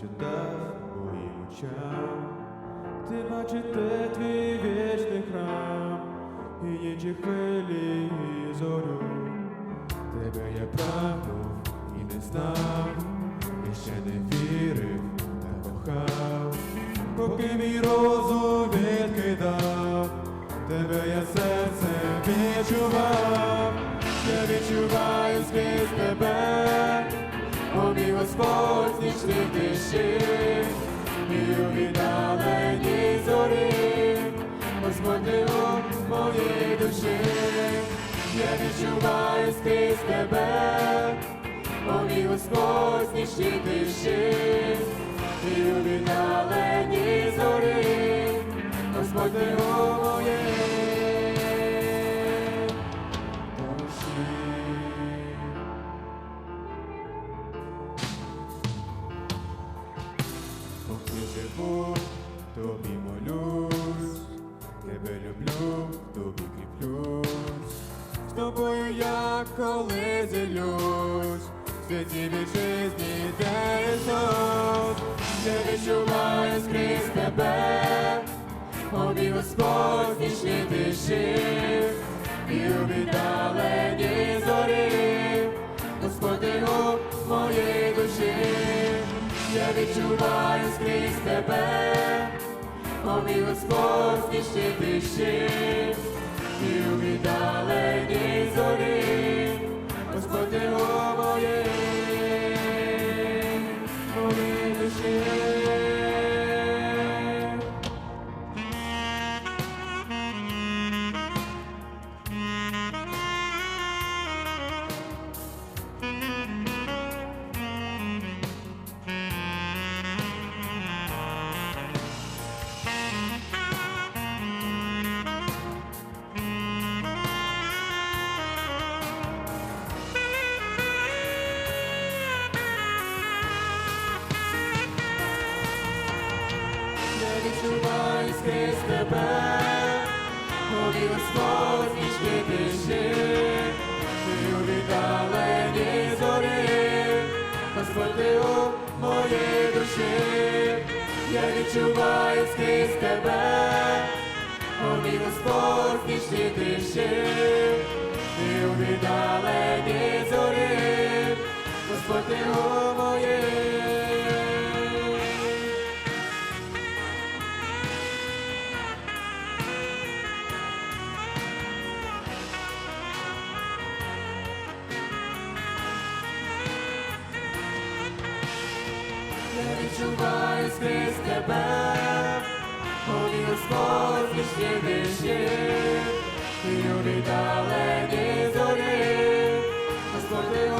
читав моїм очам, ти бачите твій вічний храм, і інші хвилі і зорю. Тебе я прагнув і не знав, і ще не вірив та кохав, поки мій розум тиші, і у віддаленій зорі, Господь ти у моїй душі. Я відчуваю скрізь тебе, о мій Господь нічні тиші, і у віддаленій зорі, Господь Живу, тобі молюсь, тебе люблю, тобі кріплюсь. З тобою я коли зілюсь, в світі вітчизні де Ісус. Я відчуваю скрізь тебе, о мій Господь нічні тиші, відчуваю скрізь тебе, о мій Господь нічні тиші, і у віддаленій зорі, Господи, у моїй. Скрізь тебе, мій Господь нічні тиші, ти у віддаленій зорі, Господь ти у моїй душі, я відчуваю скрізь тебе, мій Господь нічні тиші, ти у віддаленій зорі, Господь ти у Я відчуваю скрізь тебе, мій Господь вічні диші, і у віддаленій зорі, Господь ти